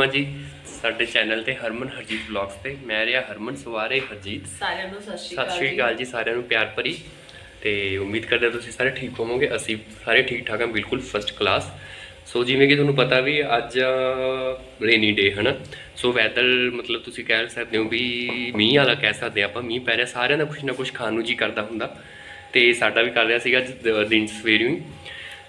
ਆ ਜੀ ਸਾਡੇ ਚੈਨਲ ਤੇ ਹਰਮਨ ਹਰਜੀਤ ਵਲੌਗਸ ਤੇ। ਮੈਂ ਰਿਹਾ ਹਰਮਨ ਸਵਾਰੇ ਹਰਜੀਤ। ਸਾਰਿਆਂ ਨੂੰ ਸਤਿ ਸ਼੍ਰੀ ਸਤਿ ਅਕਾਲ ਜੀ ਸਾਰਿਆਂ ਨੂੰ ਪਿਆਰ ਭਰੀ। ਤੇ ਉਮੀਦ ਕਰਦੇ ਹਾਂ ਤੁਸੀਂ ਸਾਰੇ ਠੀਕ ਹੋਵੋਗੇ। ਅਸੀਂ ਸਾਰੇ ਠੀਕ ਠਾਕ ਹਾਂ ਬਿਲਕੁਲ ਫਸਟ ਕਲਾਸ ਸੋ ਜਿਵੇਂ ਕਿ ਤੁਹਾਨੂੰ ਪਤਾ ਵੀ ਅੱਜ ਰੇਨੀ ਡੇ ਹਨਾ? ਸੋ ਵੈਦਰ ਮਤਲਬ ਤੁਸੀਂ ਕਹਿ ਸਕਦੇ ਹੋ ਵੀ ਮੀਂਹ ਵਾਲਾ ਕਹਿ ਸਕਦੇ ਹਾਂ ਆਪਾਂ। ਮੀਂਹ ਪੈ ਰਿਹਾ ਸਾਰਿਆਂ ਦਾ ਕੁਝ ਨਾ ਕੁਝ ਖਾਣ ਨੂੰ ਜੀ ਕਰਦਾ ਹੁੰਦਾ। ਤੇ ਸਾਡਾ ਵੀ ਕਰ ਰਿਹਾ ਸੀਗਾ ਅੱਜ ਦ- ਦਿਨ ਸਵੇਰੇ ਹੀ।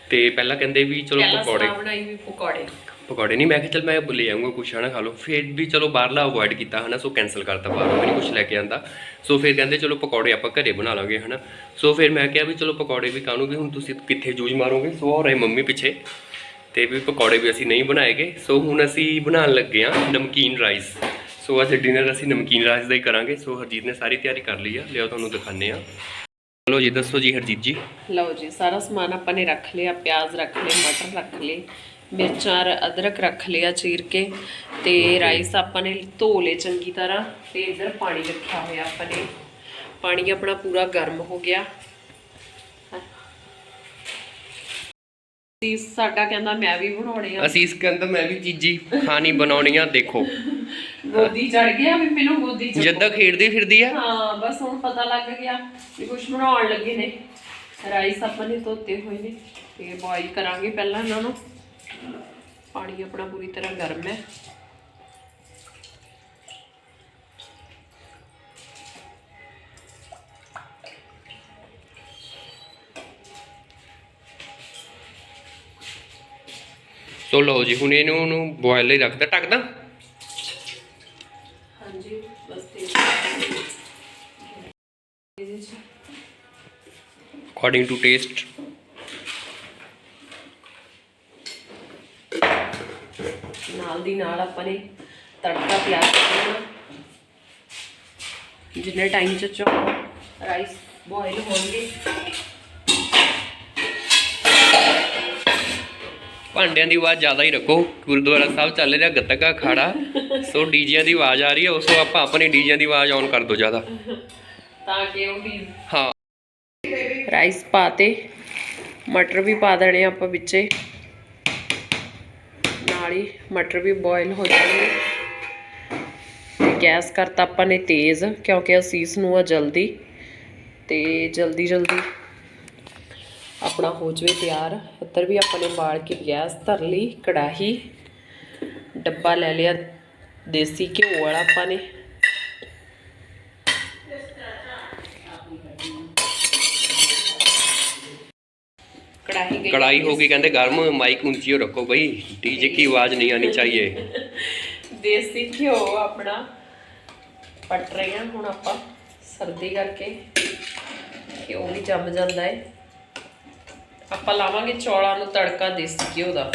ਤੇ ਪਹਿਲਾਂ ਕਹਿੰਦੇ ਵੀ ਚਲੋ ਪਹਿਲਾਂ ਪਕੌੜੇ ਸਲਾਹ ਬਣਾਈ ਵੀ ਪਕੌੜੇ। ਪਕੌੜੇ ਨਹੀਂ, ਮੈਂ ਕਿਹਾ ਚਲ ਮੈਂ ਲੈ ਆਉਂਗਾ ਕੁਛ ਹਨਾ ਖਾ ਲਓ। ਫਿਰ ਵੀ ਚਲੋ ਬਾਹਰਲਾ ਅਵੋਇਡ ਕੀਤਾ ਹਨਾ, ਸੋ ਕੈਨਸਲ ਕਰਤਾ ਬਾਹਰੋਂ ਵੀ ਨਹੀਂ ਕੁਛ ਲੈ ਕੇ ਆਂਦਾ। ਸੋ ਫਿਰ ਕਹਿੰਦੇ ਚਲੋ ਪਕੌੜੇ ਆਪਾਂ ਘਰੇ ਬਣਾ ਲਾਂਗੇ ਹਨਾ। ਸੋ ਫਿਰ ਮੈਂ ਕਿਹਾ ਵੀ ਚਲੋ ਪਕੌੜੇ ਵੀ ਕਾਹਨੂੰ ਹੁਣ ਤੁਸੀਂ ਕਿੱਥੇ ਜੂਝ ਮਾਰੋਗੇ? ਸੋ ਹੋ ਰਹੇ ਮੰਮੀ ਪਿੱਛੇ, ਤੇ ਵੀ ਪਕੌੜੇ ਵੀ ਅਸੀਂ ਨਹੀਂ ਬਣਾਏਗੇ ਸੋ ਹੁਣ ਅਸੀਂ ਬਣਾਉਣ ਲੱਗੇ ਆ ਨਮਕੀਨ ਰਾਈਸ। ਸੋ ਅੱਜ ਡਿਨਰ ਅਸੀਂ ਨਮਕੀਨ ਰਾਈਸ ਦਾ ਹੀ ਕਰਾਂਗੇ। ਸੋ ਹਰਜੀਤ ਨੇ ਸਾਰੀ ਤਿਆਰੀ ਕਰ ਲਈ ਆ। ਲਿਓ ਤੁਹਾਨੂੰ ਦਿਖਾਣੇ ਆ ਚਲੋ ਜੀ, ਦੱਸੋ ਜੀ ਹਰਜੀਤ ਜੀ। ਲਓ ਜੀ, ਸਾਰਾ ਸਮਾਨ ਆਪਾਂ ਨੇ ਰੱਖ ਲਿਆ, ਪਿਆਜ਼ ਰੱਖ ਲਏ, ਮਟਰ ਰੱਖ ਲਏ। ਮਿਰਚਾਂ ਅਦਰਕ ਰੱਖ ਲਿਆ ਚੀਰ ਕੇ ਤੇ ਰਾਈਸ ਆਪਾਂ ਨੇ ਧੋ ਲਏ ਚੰਗੀ ਤਰ੍ਹਾਂ ਤੇ ਇੱਧਰ ਪਾਣੀ ਰੱਖਿਆ ਹੋਇਆ ਆਪਾਂ ਨੇ। ਪਾਣੀ ਆਪਣਾ ਪੂਰਾ ਗਰਮ ਹੋ ਗਿਆ। ਸੀ ਸਾਡਾ ਕਹਿੰਦਾ ਮੈਂ ਵੀ ਬਣਾਉਣੇ ਆ। ਅਸੀਂ ਇਸ ਕਹਿੰਦਾ ਮੈਂ ਵੀ ਚੀਜ਼ੀ ਖਾਣੀ ਬਣਾਉਣੀ ਆ ਦੇਖੋ। ਗੋਦੀ ਚੜ ਗਿਆ ਵੀ ਮੈਨੂੰ ਗੋਦੀ ਚ ਜਿੱਦਾਂ ਖੇਡਦੀ ਫਿਰਦੀ ਆ। ਹਾਂ ਬਸ ਹੁਣ ਪਤਾ ਲੱਗ ਗਿਆ ਵੀ ਕੁਝ ਬਣਾਉਣ ਲੱਗੇ ਨੇ। ਰਾਈਸ ਆਪਾਂ ਨੇ ਧੋਤੇ ਹੋਏ ਨੇ ਤੇ ਬੋਇਲ ਕਰਾਂਗੇ ਪਹਿਲਾਂ ਇਹਨਾਂ ਨੂੰ। ਪਾਣੀ ਆਪਣਾ ਪੂਰੀ ਤਰ੍ਹਾਂ ਗਰਮ ਹੈ। ਸੋ ਲਓ ਜੀ ਹੁਣ ਇਹਨੂੰ ਨੂੰ ਬੋਇਲ ਲਈ ਰੱਖਦਾ। ਟੱਕਦਾ ਹਾਂਜੀ ਬਸ ਤੇ ਅਕੋਰਡਿੰਗ ਟੂ ਟੇਸਟ ਨਾਲ ਦੀ ਨਾਲ ਆਪਾਂ ਨੇ ਤੜਕਾ ਤਿਆਰ ਜਿੰਨੇ ਟਾਈਮ ਚ ਚੋ ਰਾਈਸ ਬੋਇਲ ਹੋਣਗੇ। ਭਾਂਡਿਆਂ ਦੀ ਆਵਾਜ਼ ਜ਼ਿਆਦਾ ਹੀ ਰੱਖੋ। ਗੁਰਦੁਆਰਾ ਸਾਹਿਬ ਚੱਲ ਰਿਹਾ ਗੱਤਕਾ ਖਾੜਾ ਸੋ ਡੀਜਿਆਂ ਦੀ ਆਵਾਜ਼ ਆ ਰਹੀ ਹੈ ਉਸੋ ਆਪਾਂ ਆਪਣੇ ਡੀਜਿਆਂ ਦੀ ਆਵਾਜ਼ ਔਨ ਕਰ ਦਿਓ ਜ਼ਿਆਦਾ। ਤਾਂ ਕਿ ਉਹ ਵੀ ਹਾਂ। ਰਾਈਸ ਪਾਤੇ ਮਟਰ ਵੀ ਪਾ ਦੇਣੇ ਆਪਾਂ ਵਿੱਚੇ। ਨਾਲ ਹੀ ਮਟਰ ਵੀ ਬੋਇਲ ਹੋ ਜਾਣਗੇ ਤੇ ਗੈਸ ਕਰਤਾ ਆਪਾਂ ਨੇ ਤੇਜ਼, ਕਿਉਂਕਿ ਅਸੀਸ ਨੂੰ ਆ ਜਲਦੀ। ਤੇ ਜਲਦੀ ਜਲਦੀ ਆਪਣਾ ਹੋ ਜਵੇ ਤਿਆਰ। ਇੱਧਰ ਵੀ ਆਪਾਂ ਨੇ ਬਾਲ ਕੇ ਗੈਸ ਧਰ ਲਈ, ਕੜਾਹੀ। ਡੱਬਾ ਲੈ ਲਿਆ ਦੇਸੀ ਘਿਓ ਵਾਲਾ ਆਪਾਂ ਨੇ। ਕੜਾਈ ਹੋ ਗਈ ਕਹਿੰਦੇ ਗਰਮ ਮਾਈਕ ਉੱਚੀ ਰੱਖੋ ਬਈ ਡੀਜੇ ਕੀ ਆਵਾਜ਼ ਨਹੀਂ ਆਣੀ ਚਾਹੀਏ। ਦੇਸੀ ਘਿਓ ਆਪਣਾ ਪਟ ਰਹੇ ਹਾਂ ਹੁਣ ਆਪਾਂ ਸਰਦੀ ਕਰਕੇ। ਘਿਓ ਵੀ ਜੰਮ ਜਾਂਦਾ ਹੈ ਆਪਾਂ ਲਾਵਾਂਗੇ ਚੌਲਾਂ ਨੂੰ ਤੜਕਾ ਦੇਸੀ ਘਿਓ ਦਾ।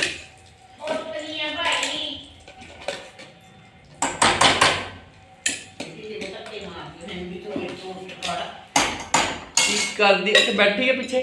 ਕਰਦੀ ਇੱਥੇ ਬੈਠੀ ਹੈ ਪਿੱਛੇ?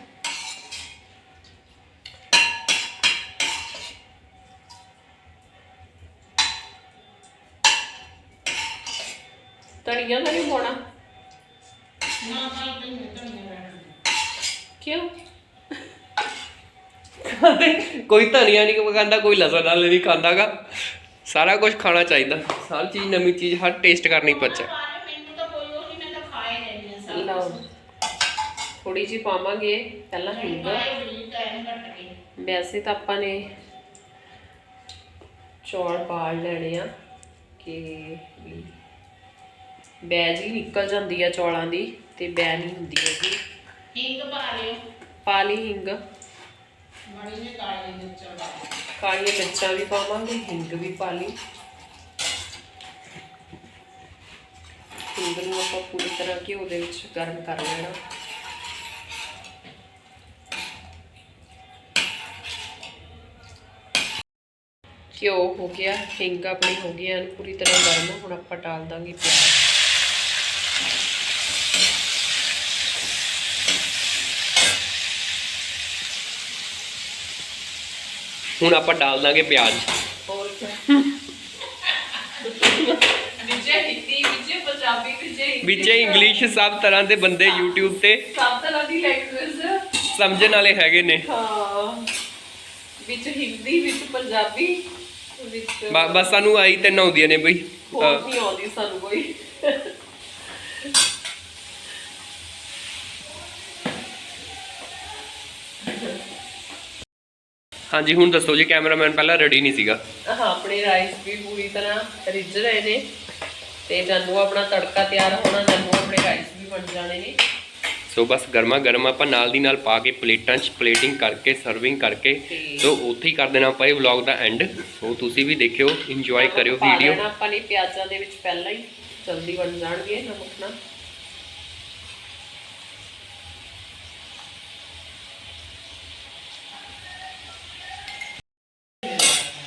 ਧਨੀਆ ਤਾਂ ਨਹੀਂ ਪਾਉਣਾ? ਨਾ ਕੋਈ ਧਨੀਆ ਨਹੀਂ ਖਾਂਦਾ ਕੋਈ ਲਸਣ ਨਾਲ ਨਹੀਂ ਖਾਂਦਾਗਾ। ਸਾਰਾ ਕੁਝ ਖਾਣਾ ਚਾਹੀਦਾ। ਸਾਰੀ ਚੀਜ਼ ਨਵੀਂ ਚੀਜ਼ ਹਰ ਟੇਸਟ ਕਰਨੀ ਪੱਛ ਮੈਨੂੰ ਤਾਂ ਕੋਈ ਉਹ ਨਹੀਂ ਮੈਂ ਤਾਂ ਖਾਏ ਨਹੀਂ ਨੇ ਸਭ ਲਓ। ਥੋੜੀ ਜਿਹੀ ਪਾਵਾਂਗੇ ਪਹਿਲਾਂ ਹਿੰਗ। ਵੈਸੇ ਤਾਂ ਆਪਾਂ ਨੇ ਚੌਲ ਬਾਲ ਲੈਣੇ ਆ ਕਿ ਵੀ ਬੈਜ ਹੀ ਨਿਕਲ ਜਾਂਦੀ ਆ ਚੌਲਾਂ ਦੀ ਤੇ ਬੈ ਨਹੀਂ ਹੁੰਦੀ ਹੈਗੀ। ਹਿੰਗ ਪਾ ਲਿਓ। ਪਾ ਲਈ ਹਿੰਗ। ਬੜੀ ਨੇ ਕਾਲੀ ਮਿਰਚ ਪਾ ਕਾਲੀਆਂ ਮਿਰਚਾਂ ਵੀ ਪਾਵਾਂਗੇ ਹਿੰਗ ਵੀ ਪਾ ਲਈ। ਹਿੰਗ ਨੂੰ ਆਪਾਂ ਪੂਰੀ ਤਰ੍ਹਾਂ ਘਿਓ ਦੇ ਵਿੱਚ ਗਰਮ ਕਰ ਲੈਣਾ। ਘਿਓ ਹੋ ਗਿਆ ਹਿੰਗ ਆਪਣੀ ਹੋ ਗਈ ਐਨ ਪੂਰੀ ਤਰ੍ਹਾਂ ਗਰਮ। ਹੁਣ ਆਪਾਂ ਡਾਲ ਦਾਂਗੇ ਪਿਆਜ਼। ਹੁਣ ਆਪਾਂ ਡਾਲ ਦਾਂਗੇ ਪਿਆਜ਼। ਹੋਰ ਕੀ। ਵਿਜੇ ਹਿੰਦੀ ਪੰਜਾਬੀ ਵਿੱਚ ਇੰਗਲਿਸ਼ ਸਭ ਤਰ੍ਹਾਂ ਦੇ ਬੰਦੇ YouTube ਤੇ ਸਭ ਤਰ੍ਹਾਂ ਦੀ ਲੈਂਗੁਏਜ ਸਮਝਣ ਵਾਲੇ ਹੈਗੇ ਨੇ। ਹਾਂ। ਵਿੱਚ ਹਿੰਦੀ ਵਿੱਚ ਪੰਜਾਬੀ ਵਿੱਚ ਬਸ ਸਾਨੂੰ ਆਈ ਤਿੰਨ ਆਉਂਦੀਆਂ ਨੇ ਬਈ। ਹੋਰ ਨਹੀਂ ਆਉਂਦੀ ਸਾਨੂੰ ਕੋਈ। ਹਾਂਜੀ ਹੁਣ ਦੱਸੋ ਜੀ ਕੈਮਰਾਮੈਨ ਪਹਿਲਾਂ ਰੈਡੀ ਨਹੀਂ ਸੀਗਾ। ਹਾਂ ਆਪਣੇ ਰਾਈਸ ਵੀ ਪੂਰੀ ਤਰ੍ਹਾਂ ਰਿੱਝ ਰਹੇ ਨੇ। ਤੇ ਜਾਨੂੰ ਆਪਣਾ ਤੜਕਾ ਤਿਆਰ ਹੋਣਾ ਜਾਨੂੰ ਆਪਣੇ ਰਾਈਸ ਵੀ ਬਣ ਜਾਣੇ ਨੇ। ਸੋ ਬਸ ਗਰਮਾ ਗਰਮ ਆਪਾਂ ਨਾਲ ਦੀ ਨਾਲ ਪਾ ਕੇ ਪਲੇਟਾਂ 'ਚ ਪਲੇਟਿੰਗ ਕਰਕੇ ਸਰਵਿੰਗ ਕਰਕੇ ਸੋ ਉੱਥੇ ਹੀ ਕਰ ਦੇਣਾ ਆਪਾਂ ਇਹ ਵਲੌਗ ਦਾ ਐਂਡ ਸੋ ਤੁਸੀਂ ਵੀ ਦੇਖਿਓ ਇੰਜੋਏ ਕਰਿਓ ਵੀਡੀਓ ਆਪਾਂ ਨੇ ਪਿਆਜ਼ਾਂ ਦੇ ਵਿੱਚ ਪਹਿਲਾਂ ਹੀ ਜਲਦੀ ਬਣ ਜਾਣਗੇ ਨਮਕ ਨਾਲ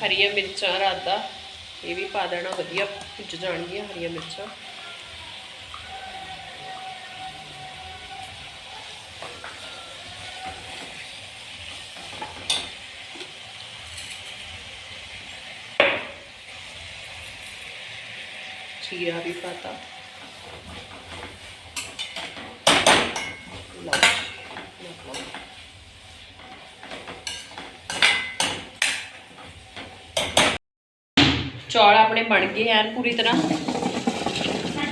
ਹਰੀਆਂ ਮਿਰਚਾਂ ਰਾਤ ਦਾ ਇਹ ਵੀ ਪਾ ਦੇਣਾ, ਵਧੀਆ ਭੁੱਜ ਜਾਣਗੀਆਂ ਹਰੀਆਂ ਮਿਰਚਾਂ। ਜੀਰਾ ਵੀ ਪਾਤਾ। ਲਓ। ਚੌਲ ਆਪਣੇ ਬਣ ਗਏ ਐਨ ਪੂਰੀ ਤਰ੍ਹਾਂ।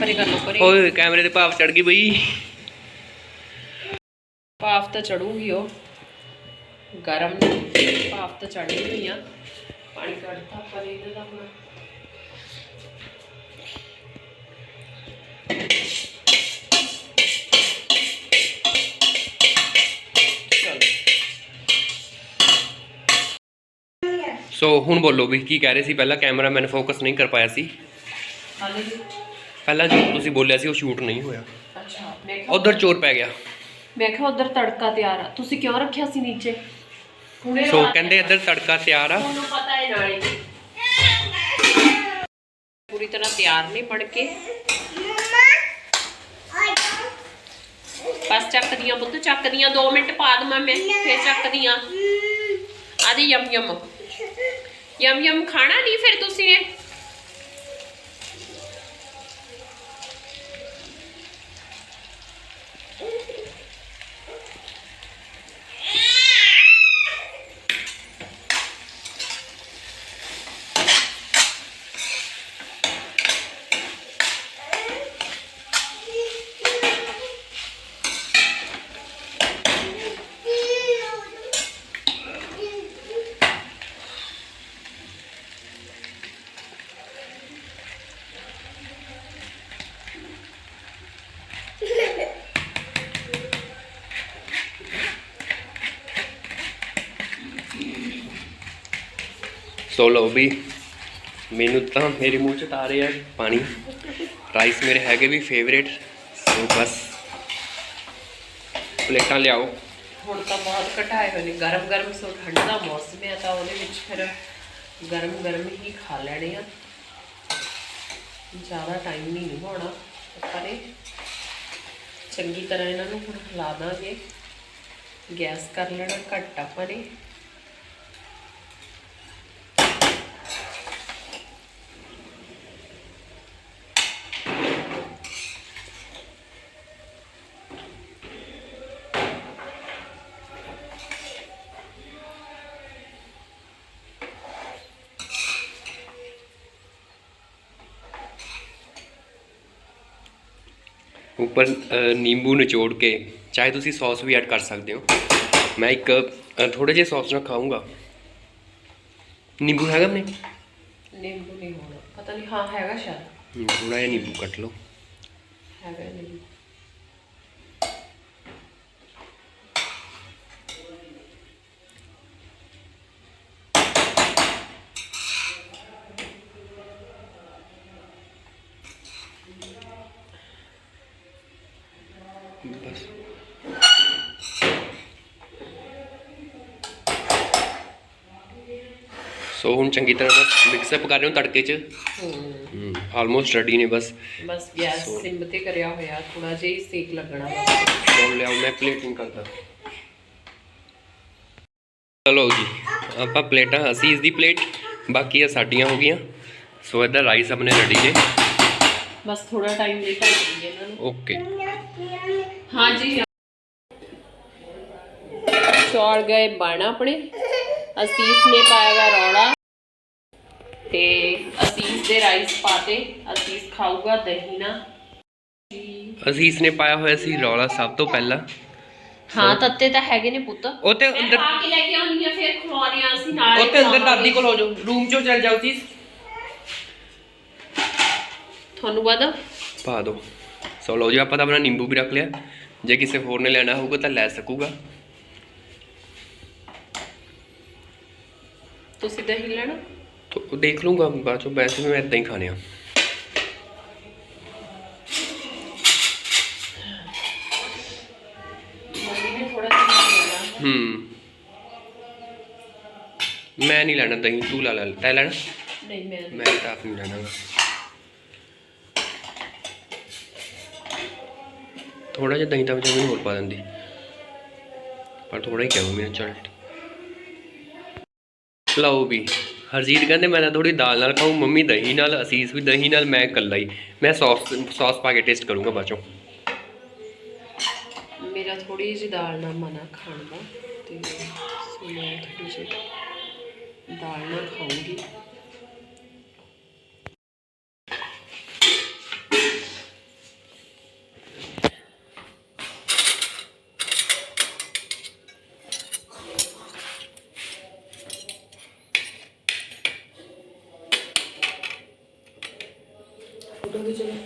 ਪਰੇ ਕਰ ਲਓ ਪਰੇ। ਓਏ ਕੈਮਰੇ ਤੇ ਭਾਵ ਚੜ ਗਈ ਬਈ। ਭਾਫ ਤਾਂ ਚੜੂਗੀ ਉਹ। ਗਰਮ ਭਾਫ ਤਾਂ ਚੜ੍ਹੀ ਹੋਈ ਆ। ਪਾਣੀ ਕੱਢਤਾ ਪਰ ਇਹਨਾਂ ਦਾ ਸੋ ਹੁਣ ਬੋਲੋ ਵੀ ਕੀ ਕਹਿ ਰਹੇ ਸੀ? ਪਹਿਲਾਂ ਕੈਮਰਾਮੈਨ ਫੋਕਸ ਨਹੀਂ ਕਰ ਪਾਇਆ ਸੀ। ਹਾਲੇ ਵੀ ਪਹਿਲਾਂ ਜੋ ਤੁਸੀਂ ਬੋਲਿਆ ਸੀ ਉਹ ਸ਼ੂਟ ਨਹੀਂ ਹੋਇਆ। ਅੱਛਾ ਮੈਂ ਕਿਹਾ ਉਧਰ ਚੋਰ ਪੈ ਗਿਆ। ਮੈਂ ਕਿਹਾ ਉਧਰ ਤੜਕਾ ਤਿਆਰ ਆ। ਤੁਸੀਂ ਕਿਉਂ ਰੱਖਿਆ ਸੀ ਨੀਚੇ? ਹੁਣੇ ਸੋ ਰਾਤ- ਕਹਿੰਦੇ ਇੱਧਰ ਤੜਕਾ ਤਿਆਰ ਆ। ਤੁਹਾਨੂੰ ਪਤਾ ਹੈ ਨਾਲੇ ਪੂਰੀ ਤਰ੍ਹਾਂ ਤਿਆਰ ਨਹੀਂ ਬਣ ਕੇ। ਬਸ ਚੱਕਦੀਆਂ ਪੁੱਤ ਚੱਕਦੀਆਂ। 2 ਮਿੰਟ ਪਾ ਦਵਾਂ ਮੈਂ ਫੇਰ ਚੱਕਦੀਆਂ। ਆਦੀ ਯਮ ਯਮ। ਯਮ ਯਮ ਖਾਣਾ ਨਹੀਂ ਫਿਰ ਤੁਸੀਂ ਇਹ? ਸੋ ਲਓ ਵੀ, ਮੈਨੂੰ ਤਾਂ ਮੇਰੇ ਮੂੰਹ ਚ ਤਾਂ ਆ ਰਿਹਾ ਪਾਣੀ। ਰਾਈਸ ਮੇਰੇ ਹੈਗੇ ਵੀ ਫੇਵਰੇਟ ਸੋ ਬਸ। ਪਲੇਟਾਂ ਲਿਆਓ। ਹੁਣ ਤਾਂ ਬਹੁਤ ਘਟਾਏ ਹੋਏ ਨੇ। ਗਰਮ ਗਰਮ ਸੋ ਠੰਡ ਦਾ ਮੌਸਮ ਹੈ, ਤਾਂ ਉਹਦੇ ਵਿੱਚ ਫਿਰ ਗਰਮ ਗਰਮ ਹੀ ਖਾ ਲੈਣੇ ਆ। ਜ਼ਿਆਦਾ ਟਾਈਮ ਨਹੀਂ ਨਿਭਾਉਣਾ ਆਪਾਂ ਨੇ ਚੰਗੀ ਤਰ੍ਹਾਂ ਇਹਨਾਂ ਨੂੰ ਹੁਣ ਹਿਲਾ ਦਾਂਗੇ। ਗੈਸ ਕਰ ਲੈਣਾ ਘੱਟ ਆਪਾਂ ਨੇ ਉੱਪਰ ਨਿੰਬੂ ਨਿਚੋੜ ਕੇ ਚਾਹੇ ਤੁਸੀਂ ਸੌਸ ਵੀ ਐਡ ਕਰ ਸਕਦੇ ਹੋ। ਮੈਂ ਇੱਕ ਥੋੜੇ ਜਿਹੇ ਸੌਸ ਨਾਲ ਖਾਊਂਗਾ। ਨਿੰਬੂ ਹੈਗਾ ਆਪਣੇ? ਨਿੰਬੂ ਨਹੀਂ ਹੋਣਾ। ਪਤਾ ਨਹੀਂ ਹਾਂ ਹੈਗਾ ਸ਼ਾਇਦ। ਥੋੜਾ ਜਿਹਾ ਨਿੰਬੂ ਕੱਟ ਲਓ। ਹੈਗਾ ਨਿੰਬੂ। ਬਸ ਸੋ ਹੁਣ ਚੰਗੀ ਤਰ੍ਹਾਂ ਬਸ ਮਿਕਸ ਅਪ ਕਰ ਰਹੇ ਹਾਂ ਤੜਕੇ 'ਚ। ਹੂੰ। ਆਲਮੋਸਟ ਰੈਡੀ ਨੇ ਬਸ। ਬਸ ਗੈਸ ਸਿਮ ਤੇ ਕਰਿਆ ਹੋਇਆ ਥੋੜਾ ਜਿਹਾ ਹੀ ਸੇਕ ਲੱਗਣਾ। ਬਸ ਸੋ ਲਿਆਓ ਮੈਂ ਪਲੇਟਿੰਗ ਕਰਦਾ। ਚਲੋ ਜੀ ਆਪਾਂ ਪਲੇਟਾਂ ਅਸੀਂ ਇਸ ਦੀ ਪਲੇਟ ਬਾਕੀ ਆ ਸਾਡੀਆਂ ਹੋ ਗਈਆਂ। ਸੋ ਇੱਧਰ ਰਾਈਸ ਆਪਣੇ ਰੈਡੀ ਜੇ। ਬਸ ਥੋੜਾ ਟਾਈਮ ਲਈ ਢੱਕ ਦਈਏ ਇਹਨਾਂ ਨੂੰ। ਓਕੇ ਹਾਂਜੀ। ਚੌਲ ਗਏ ਬਣ ਆਪਣੇ। ਅਸੀਸ ਨੇ ਪਾਇਆ ਵਾ ਰੌਲਾ। ਤੇ ਅਸੀਸ ਦੇ ਰਾਈਸ ਪਾਤੇ। ਅਸੀਸ ਖਾਊਗਾ ਦਹੀਂ ਨਾ ਅਸੀਸ ਨੇ ਪਾਇਆ ਹੋਇਆ ਸੀ ਰੌਲਾ ਸਭ ਤੋਂ ਪਹਿਲਾਂ। ਹਾਂ ਤੱਤੇ ਤਾਂ ਹੈਗੇ ਨੇ ਪੁੱਤ। ਉਹ ਤੇ ਅੰਦਰ ਪਾ ਕੇ ਲੈ ਕੇ ਆਉਣੀ ਆ ਫਿਰ ਖਵਾਉਣੀ ਆ ਅਸੀਂ ਨਾਲ ਉਹ ਤੇ ਅੰਦਰ ਦਾਦੀ ਕੋਲ ਹੋ ਜਾਓ। ਰੂਮ 'ਚੋਂ ਚਲ ਜਾਓ ਤੁਹਾਨੂੰ ਪਤਾ? ਪਾ ਦਿਓ ਸੋ ਲਓ ਜੀ ਆਪਾਂ ਤਾਂ ਆਪਣਾ ਨਿੰਬੂ ਵੀ ਰੱਖ ਲਿਆ। ਜੇ ਕਿਸੇ ਹੋਰ ਨੇ ਲੈਣਾ ਹੋਊਗਾ ਤਾਂ ਲੈ ਸਕੂਗਾ। ਤੁਸੀਂ ਦਹੀਂ ਲੈਣਾ? ਤੋ ਦੇਖ ਲੂੰਗਾ ਬਾਅਦ ਚੋਂ ਵੈਸੇ ਮੈਂ ਇਦਾਂ ਹੀ ਖਾਣੇ ਆ। ਹੂੰ। ਮੈਂ ਨਹੀਂ ਲੈਣਾ ਦਹੀਂ ਤੂੰ ਲੈ ਲੈ ਤੈ ਲੈਣਾ? ਨਹੀਂ ਮੈਂ ਮੈਂ ਤਾਂ ਆਪ ਨਹੀਂ ਲੈਣਾ। ਥੋੜਾ ਜਿਹਾ ਦਹੀਂ ਤਾਂ ਵਿੱਚ ਮੈਨੂੰ ਹੋਰ ਪਾ ਦਿੰਦੀ। ਪਰ ਥੋੜਾ ਹੀ ਕਿਹਾ ਮੈਨੂੰ ਚੱਲ। ਲਓ ਵੀ, ਹਰਜੀਤ ਕਹਿੰਦੇ ਮੈਂ ਤਾਂ ਥੋੜੀ ਦਾਲ ਨਾਲ ਖਾਊਂ, ਮੰਮੀ ਦਹੀਂ ਨਾਲ, ਅਸੀਸ ਵੀ ਦਹੀਂ ਨਾਲ, ਮੈਂ ਇਕੱਲਾ ਹੀ। ਮੈਂ ਸੌਸ ਸੌਸ ਪਾ ਕੇ ਟੇਸਟ ਕਰੂੰਗਾ ਬਾਅਦ ਚੋਂ। ਮੇਰਾ ਥੋੜੀ ਜਿਹੀ ਦਾਲ ਨਾਲ ਮਨਾ ਖਾਣ ਦਾ, ਤੇ ਸੋ ਮੈਂ ਥੋੜੀ ਜਿਹੀ ਦਾਲ ਨਾਲ ਖਾਊਂਗੀ।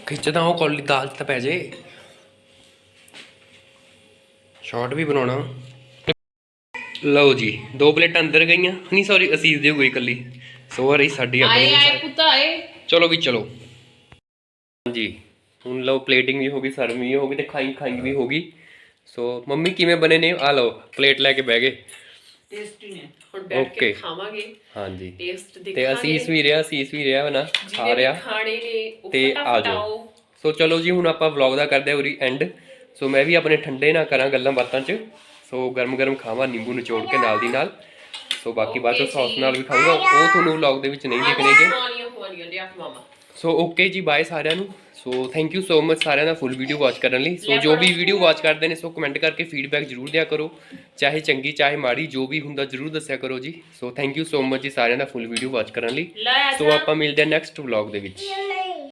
ਖਿੱਚਦਾ ਉਹ ਕੌਲੀ ਦਾਲ ਤਾਂ ਪੈ ਜੇ। ਸ਼ਾਰਟ ਵੀ ਬਣਾਉਣਾ। ਲਓ ਜੀ ਦੋ ਪਲੇਟਾਂ ਅੰਦਰ ਗਈਆਂ। ਨਹੀਂ ਸੌਰੀ ਅਸੀਸ ਦੀ ਹੋ ਗਈ ਇਕੱਲੀ। ਸੋ ਆ ਰਹੀ ਸਾਡੀ ਆਏ ਆਪਣੀ ਆਏ ਪੁੱਤ ਆਏ। ਚਲੋ ਵੀ ਚਲੋ। ਹਾਂਜੀ ਹੁਣ ਲਓ ਪਲੇਟਿੰਗ ਵੀ ਹੋ ਗਈ ਸਰਵਿੰਗ ਵੀ ਹੋ ਗਈ ਤੇ ਖਾਈ ਖਾਈ ਵੀ ਹੋ ਗਈ। ਸੋ ਮੰਮੀ ਕਿਵੇਂ ਬਣੇ ਨੇ? ਆ ਲਓ ਪਲੇਟ ਲੈ ਕੇ ਬਹਿ ਗਏ। ਟੇਸਟੀ ਨੇ। ਹੁਣ ਬੈਠ ਕੇ Okay. ਖਾਵਾਂਗੇ ਹਾਂਜੀ। ਟੇਸਟ ਦੇਖਾਂਗੇ। ਤੇ ਅਸੀਸ ਵੀ ਰਿਹਾ ਅਸੀਸ ਵੀ ਰਿਹਾ ਨਾ ਜਿਹਨੇ ਖਾ ਵੀ ਰਿਹਾ ਖਾਣੇ ਨੇ ਉਹ ਤੇ ਆ ਫਟਾਫਟ ਜਾਓ। ਆਓ। ਸੋ ਚਲੋ ਜੀ ਹੁਣ ਆਪਾਂ ਵਲੌਗ ਦਾ ਕਰਦੇ ਹਾਂ ਉਰੀ ਐਂਡ ਸੋ ਮੈਂ ਵੀ ਆਪਣੇ ਠੰਡੇ ਨਾਲ ਕਰਾਂ ਗੱਲਾਂ ਬਾਤਾਂ 'ਚ। ਸੋ ਗਰਮ ਗਰਮ ਖਾਵਾਂ ਨਿੰਬੂ ਨਿਚੋੜ ਕੇ ਨਾਲ ਦੀ ਨਾਲ। ਸੋ ਬਾਕੀ ਬਾਅਦ ਚੋਂ Okay ਸੌਸ ਜੀ। ਨਾਲ ਵੀ ਖਾਊਂਗਾ। ਉਹ ਤੁਹਾਨੂੰ ਵਲੌਗ ਦੇ ਵਿੱਚ ਨਹੀਂ ਦਿਖਣਗੇ ਲਿਆ ਮਾਮਾ ਸੋ ਓਕੇ ਜੀ ਬਾਏ ਸਾਰਿਆਂ ਨੂੰ. So thank you so much ਸਾਰਿਆਂ ਦਾ ਫੁੱਲ ਵੀਡੀਓ ਵਾਚ ਕਰਨ ਲਈ. ਸੋ ਜੋ ਵੀ। ਵੀਡੀਓ ਵਾਚ ਕਰਦੇ ਨੇ ਸੋ ਕਮੈਂਟ ਕਰਕੇ ਫੀਡਬੈਕ ਜਰੂਰ ਦਿਆ ਕਰੋ। ਚਾਹੇ ਚੰਗੀ ਚਾਹੇ ਮਾੜੀ ਜੋ ਵੀ ਹੁੰਦਾ ਜਰੂਰ ਦੱਸਿਆ ਕਰੋ ਜੀ। So thank you so much ਜੀ ਸਾਰਿਆਂ ਦਾ ਫੁੱਲ ਵੀਡੀਓ ਵਾਚ ਕਰਨ ਲਈ। ਸੋ ਆਪਾਂ ਮਿਲਦੇ ਹਾਂ ਨੈਕਸਟ ਵਲੌਗ ਦੇ ਵਿੱਚ।